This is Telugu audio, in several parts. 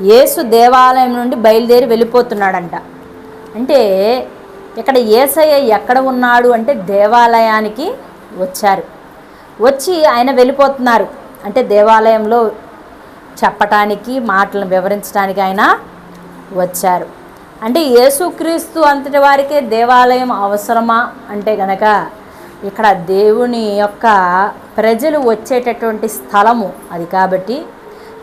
యేసు దేవాలయం నుండి బయలుదేరి వెళ్ళిపోతున్నాడంట. అంటే ఇక్కడ ఏసయ్య ఎక్కడ ఉన్నాడు అంటే దేవాలయానికి వచ్చారు. వచ్చి ఆయన వెళ్ళిపోతున్నారు. అంటే దేవాలయంలో చెప్పటానికి మాటలను వివరించడానికి ఆయన వచ్చారు. అంటే యేసుక్రీస్తు అంతటి వారికే దేవాలయం అవసరమా? అంటే గనక ఇక్కడ దేవుని యొక్క ప్రజలు వచ్చేటటువంటి స్థలము అది కాబట్టి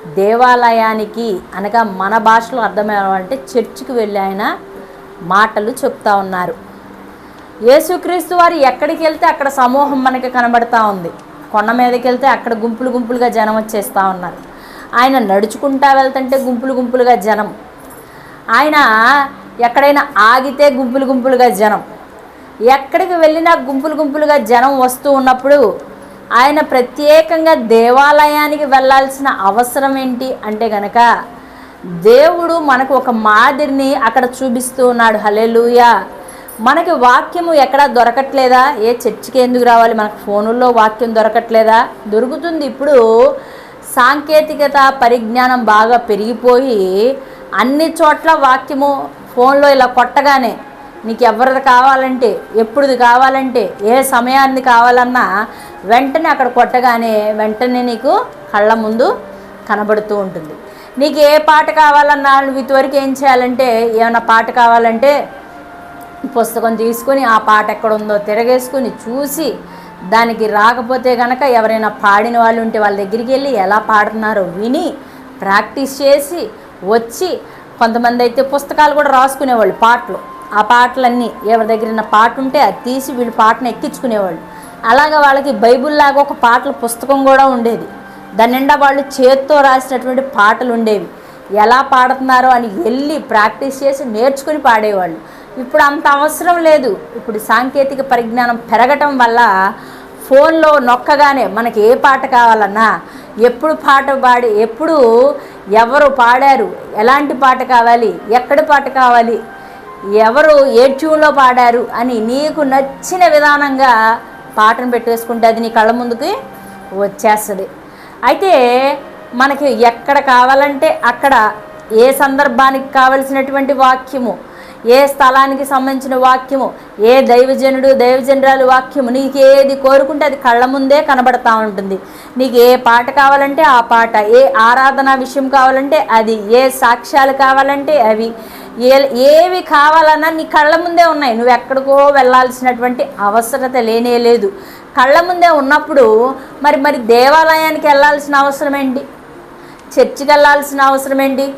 దేవాలయానికి అనగా మన భాషలో అర్థమేమంటే చర్చికి వెళ్ళి ఆయన మాటలు చెప్తా ఉన్నారు. యేసుక్రీస్తు వారు ఎక్కడికి వెళ్తే అక్కడ సమూహం మనకి కనబడతా ఉంది. కొండ మీదకి వెళ్తే అక్కడ గుంపులు గుంపులుగా జనం వచ్చేస్తూ ఉన్నారు. ఆయన నడుచుకుంటా వెళ్తుంటే గుంపులు గుంపులుగా జనం. ఆయన ఎక్కడైనా ఆగితే గుంపులు గుంపులుగా జనం. ఎక్కడికి వెళ్ళినా గుంపులు గుంపులుగా జనం వస్తూ ఉన్నప్పుడు ఆయన ప్రత్యేకంగా దేవాలయానికి వెళ్ళాల్సిన అవసరం ఏంటి అంటే గనక దేవుడు మనకు ఒక మాదిరిని అక్కడ చూపిస్తూ ఉన్నాడు. హలెలుయా మనకి వాక్యము ఎక్కడా దొరకట్లేదా? ఏ చర్చికి ఎందుకు రావాలి? మనకు ఫోనుల్లో వాక్యం దొరకట్లేదా? దొరుకుతుంది. ఇప్పుడు సాంకేతికత పరిజ్ఞానం బాగా పెరిగిపోయి అన్ని చోట్ల వాక్యము ఫోన్లో ఇలా కొట్టగానే నీకు ఎవరిది కావాలంటే ఎప్పుడుది కావాలంటే ఏ సమయాన్ని కావాలన్నా వెంటనే అక్కడ కొట్టగానే వెంటనే నీకు కళ్ళ ముందు కనబడుతూ ఉంటుంది. నీకు ఏ పాట కావాలన్నా నువ్వు ఇదివరకు ఏం చేయాలంటే ఏమైనా పాట కావాలంటే పుస్తకం తీసుకొని ఆ పాట ఎక్కడ ఉందో తిరగేసుకొని చూసి దానికి రాకపోతే కనుక ఎవరైనా పాడిన వాళ్ళు ఉంటే వాళ్ళ దగ్గరికి వెళ్ళి ఎలా పాడుతున్నారో విని ప్రాక్టీస్ చేసి వచ్చి కొంతమంది అయితే పుస్తకాలు కూడా రాసుకునేవాళ్ళు పాటలు. ఆ పాటలన్నీ ఎవరి దగ్గర పాట ఉంటే అది తీసి వీళ్ళు పాటను ఎక్కించుకునేవాళ్ళు. అలాగా వాళ్ళకి బైబుల్ లాగా ఒక పాటల పుస్తకం కూడా ఉండేది. దాని నిండా వాళ్ళు చేత్తో రాసినటువంటి పాటలు ఉండేవి. ఎలా పాడుతున్నారో అని వెళ్ళి ప్రాక్టీస్ చేసి నేర్చుకుని పాడేవాళ్ళు. ఇప్పుడు అంత అవసరం లేదు. ఇప్పుడు సాంకేతిక పరిజ్ఞానం పెరగటం వల్ల ఫోన్లో నొక్కగానే మనకి ఏ పాట కావాలన్నా ఎప్పుడు పాట పాడి ఎప్పుడు ఎవరు పాడారు ఎలాంటి పాట కావాలి ఎక్కడి పాట కావాలి ఎవరు ఏ ట్యూన్లో పాడారు అని నీకు నచ్చిన విధానంగా పాటను పెట్టేసుకుంటే అది నీ కళ్ళ ముందుకి వచ్చేస్తుంది. అయితే మనకి ఎక్కడ కావాలంటే అక్కడ ఏ సందర్భానికి కావలసినటువంటి వాక్యము ఏ స్థలానికి సంబంధించిన వాక్యము ఏ దైవజనుడు దైవజనురాలు వాక్యము నీకు ఏది కోరుకుంటే అది కళ్ళ ముందే కనబడతా ఉంటుంది. నీకు ఏ పాట కావాలంటే ఆ పాట ఏ ఆరాధన విషయం కావాలంటే అది ఏ సాక్ష్యాలు కావాలంటే అవి ఏ ఏవి కావాలన్నా నీ కళ్ళ ముందే ఉన్నాయి. నువ్వు ఎక్కడికో వెళ్ళాల్సినటువంటి అవసరత లేనే లేదు. కళ్ళ ముందే ఉన్నప్పుడు మరి మరి దేవాలయానికి వెళ్ళాల్సిన అవసరం ఏంటి? చర్చికి వెళ్ళాల్సిన అవసరం ఏంటి?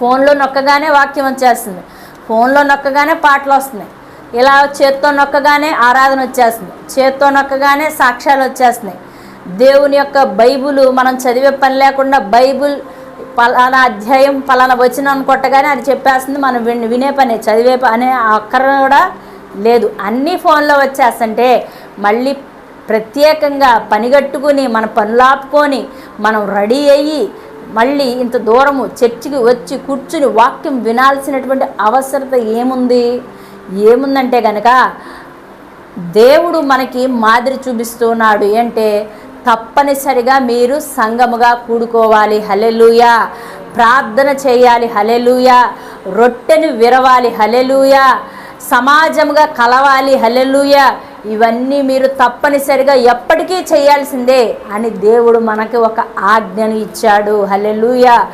ఫోన్లో నొక్కగానే వాక్యం వచ్చేస్తుంది. ఫోన్లో నొక్కగానే పాటలు వస్తున్నాయి. ఇలా చేత్తో నొక్కగానే ఆరాధన వచ్చేస్తుంది. చేత్తో నొక్కగానే సాక్ష్యాలు వచ్చేస్తున్నాయి. దేవుని యొక్క బైబుల్ మనం చదివే పని లేకుండా బైబుల్ పలానా అధ్యాయం పలానా వచనం కొట్టగానే అది చెప్పేస్తుంది మనం విన్ వినే పని చదివే అనే అక్కర కూడా లేదు. అన్నీ ఫోన్లో వచ్చేస్తుంటే మళ్ళీ ప్రత్యేకంగా పనిగట్టుకుని మన పనులాపుకొని మనం రెడీ అయ్యి మళ్ళీ ఇంత దూరము చర్చికి వచ్చి కూర్చుని వాక్యం వినాల్సినటువంటి అవసరత ఏముంది? ఏముందంటే కనుక దేవుడు మనకి మాదిరి చూపిస్తున్నాడు అంటే తప్పనిసరిగా మీరు సంగముగా కూడుకోవాలి. హలెలుయా ప్రార్థన చేయాలి. హలెలుయా రొట్టెను విరవాలి. హలెలుయా సమాజముగా కలవాలి. హలెలుయా ఇవన్నీ మీరు తప్పనిసరిగా ఎప్పటికీ చేయాల్సిందే అని దేవుడు మనకి ఒక ఆజ్ఞను ఇచ్చాడు. హలెలుయా